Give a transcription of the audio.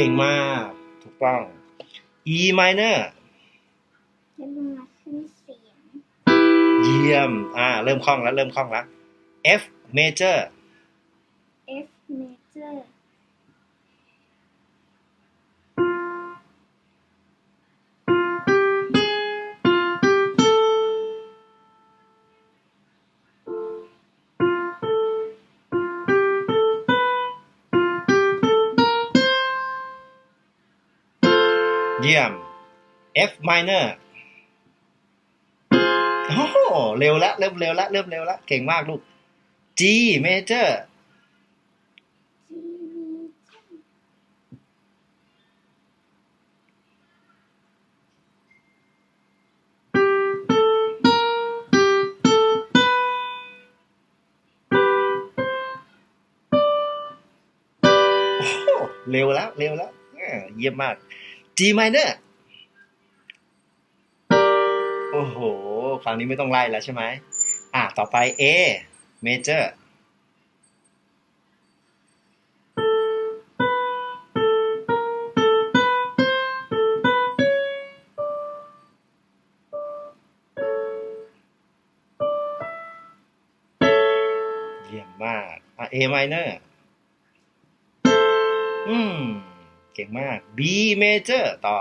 เก่งมาก ถูกต้อง E minor แล้วมันมาขึ้นเสียง เยี่ยม อ่า เริ่มคล่องแล้ว เริ่มคล่องแล้ว F major เยี่ยม F minor โอ้เร็วแล้วเริ่มเร็วแล้วเริ่มเร็วแล้วเก่งมากลูก G major G เร็วแล้วเร็วแล้วเยี่ยมมาก G minor โอ้โห คราวนี้ไม่ต้องไล่แล้วใช่ไหมอะ ต่อไป A major เยี่ยมมากอะ A minor อืม เก่งมาก B major ต่อ